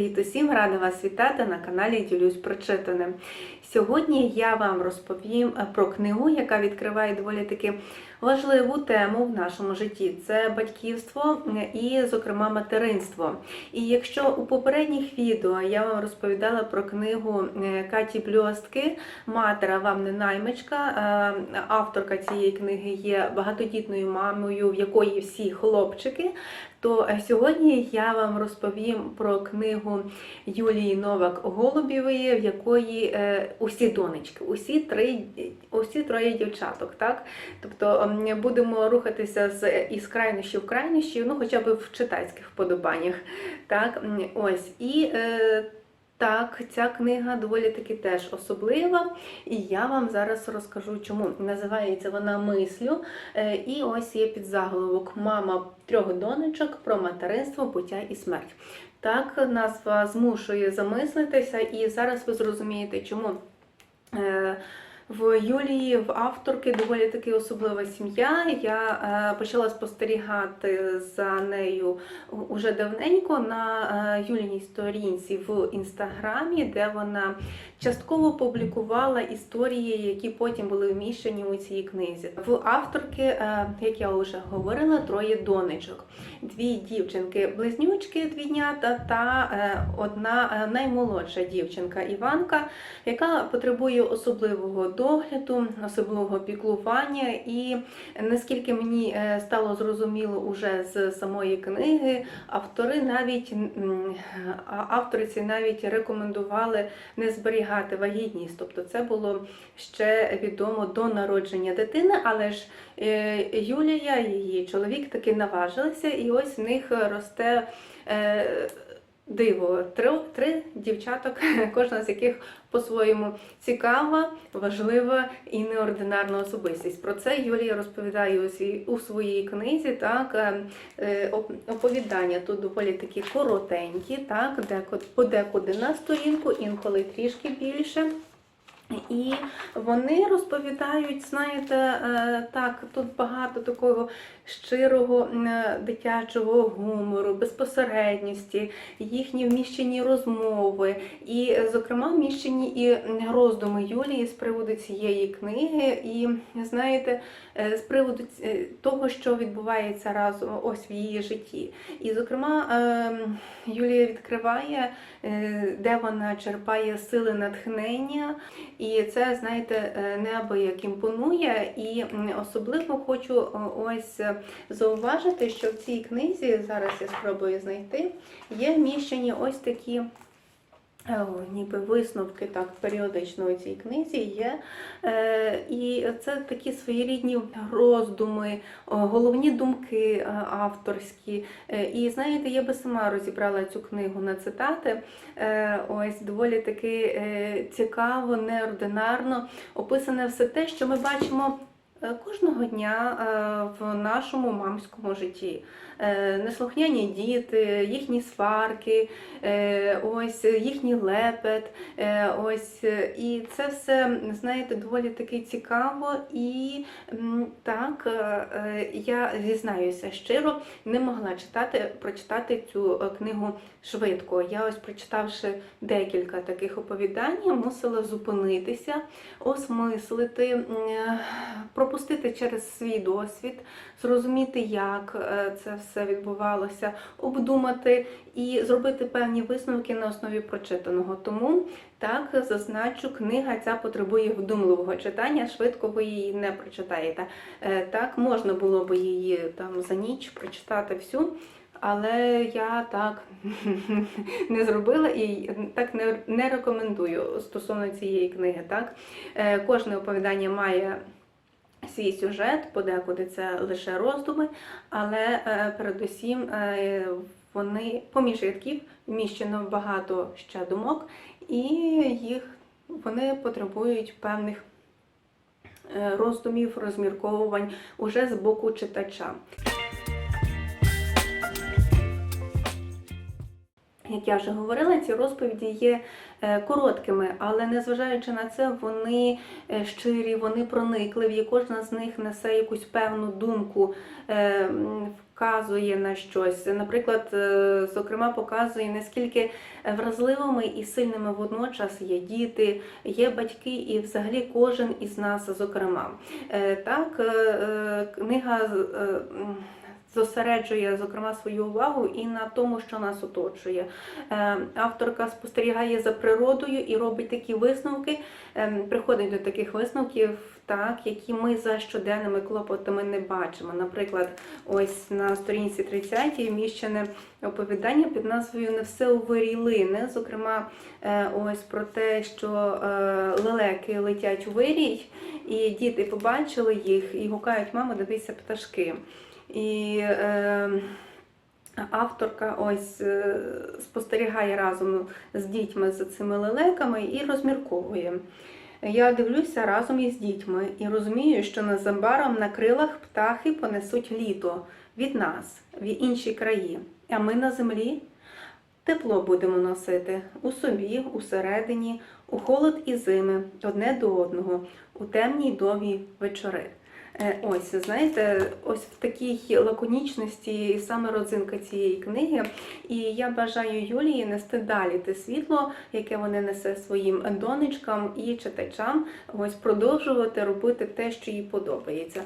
Привіт усім! Рада вас вітати на каналі Ділюсь Прочитаним. Сьогодні я вам розповім е, про книгу, яка відкриває доволі таки важливу тему в нашому житті. Це батьківство і, зокрема, материнство. І якщо у попередніх відео я вам розповідала про книгу Каті Бльостки Матера вам не наймичка, е, авторка цієї книги є багатодітною мамою, в якої всі хлопчики. То е, сьогодні я вам розповім про книгу Юлії Новак Голубєвої, в якої е, усі донечки, усі три, усі троє дівчаток. Так? Тобто ем, будемо рухатися з із крайнощі в крайнощі, ну хоча б в читацьких вподобаннях. Так? Ось. І е, так, ця книга доволі таки теж особлива, і я вам зараз розкажу, чому. Називається вона Мислю. Е, І ось є підзаголовок Мама трьох донечок про материнство, буття і смерть. Так, назва змушує замислитися, і зараз ви зрозумієте, чому. В Юлії, в авторки доволі таки особлива сім'я. Я е, почала спостерігати за нею уже давненько на е, Юліній сторінці в інстаграмі, де вона частково публікувала історії, які потім були вміщені у цій книзі. В авторки, е, як я вже говорила, троє донечок. Дві дівчинки-близнючки, двійнята та одна наймолодша дівчинка Іванка, яка потребує особливого догляду, особливого піклування. І наскільки мені е, стало зрозуміло уже з самої книги, автори навіть авториці навіть рекомендували не зберігати вагітність. Тобто це було ще відомо до народження дитини, але ж е, Юлія, її чоловік таки наважилися, і ось в них росте. Диво, три, три дівчаток, кожна з яких по-своєму цікава, важлива і неординарна особистість. Про це Юлія розповідає у, свій, у своїй книзі. Так, е, е, оп- оповідання тут доволі такі коротенькі, так, подекуди на сторінку, інколи трішки більше. І вони розповідають, знаєте, е, так, тут багато такого щирого е, дитячого гумору, безпосередності, їхні вміщені розмови, і, зокрема, вміщені і роздуми Юлії з приводу цієї книги, і знаєте, е, з приводу того, що відбувається разом ось в її житті. І, зокрема, ем, Юлія відкриває, де вона черпає сили натхнення. І це, знаєте, небо неабияк імпонує. І особливо хочу е, ось е, зауважити, що в цій книзі, зараз я спробую знайти, є вміщені ось такі. Е, Ніби висновки так періодично у цій книзі є. Е, і це такі своєрідні роздуми, головні думки е, авторські. Е, і знаєте, я би сама розібрала цю книгу на цитати. Е, ось доволі таки е, цікаво, неординарно описане все те, що ми бачимо. Е, Кожного дня е, в нашому мамському житті Е, неслухняні діти, їхні сварки, ось їхній лепет, ось і це все знаєте доволі таки цікаво. І так я зізнаюся щиро, не могла читати, прочитати цю книгу швидко. Я ось прочитавши декілька таких оповідань, мусила зупинитися, осмислити, пропустити через свій досвід, зрозуміти, як е, це все відбувалося, обдумати і зробити певні висновки на основі прочитаного. Тому так зазначу, книга ця потребує вдумливого читання. Швидко ви її не прочитаєте. Е, Так можна було би її там за ніч прочитати всю. Але я так не зробила і так не, рекомендую стосовно цієї книги. Так? Е, Кожне оповідання має свій сюжет, подекуди це лише роздуми, але е, передусім е, вони поміж рядків вміщено багато ще думок, і їх вони потребують певних е, роздумів, розмірковувань уже з боку читача. Як я вже говорила, ці розповіді є е, короткими, але незважаючи на це, вони е, щирі, вони проникливі. Кожна з них несе якусь певну думку, е, вказує на щось. Наприклад, зокрема, показує наскільки вразливими і сильними водночас є діти, є батьки, і взагалі кожен із нас, зокрема. Так, книга зосереджує зокрема свою увагу і на тому, що нас оточує. Е, Авторка спостерігає за природою і робить такі висновки, е, приходить до таких висновків, так, які ми за щоденними клопотами не бачимо. Наприклад, ось на сторінці 30 вміщене оповідання під назвою Не все у. Зокрема, е, ось про те, що лелеки летять у вирій, і діти побачили їх і гукають, мамо, дивися пташки. І е, авторка ось е, спостерігає разом з дітьми за цими лелеками і розмірковує. Я дивлюся разом із дітьми і розумію, що незабаром на крилах птахи понесуть літо від нас в інші краї, а ми на землі тепло будемо носити у собі, усередині, у холод і зими, одне до одного, у темні й довгі вечори. Е, Ось, знаєте, ось в такій лаконічності саме родзинка цієї книги. І я бажаю Юлії нести далі те світло, яке вона несе своїм донечкам і читачам, ось продовжувати робити те, що їй подобається.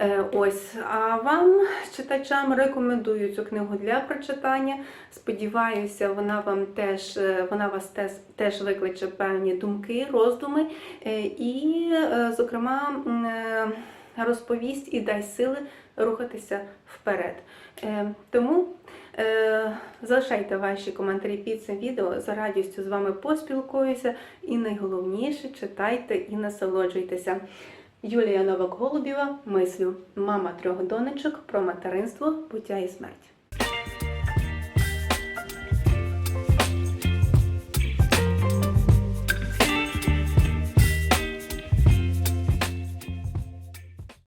Е, Ось, а вам, читачам, рекомендую цю книгу для прочитання. Сподіваюся, вона вам теж е, вона вас теж, теж викличе певні думки, роздуми і, зокрема, розповість і дай сили рухатися вперед. Е, Тому е, залишайте ваші коментарі під цим відео. За радістю з вами поспілкуюся. І найголовніше читайте і насолоджуйтеся. Юлія Новак Голубєва, мислю, мама трьох донечок про материнство, буття і смерть.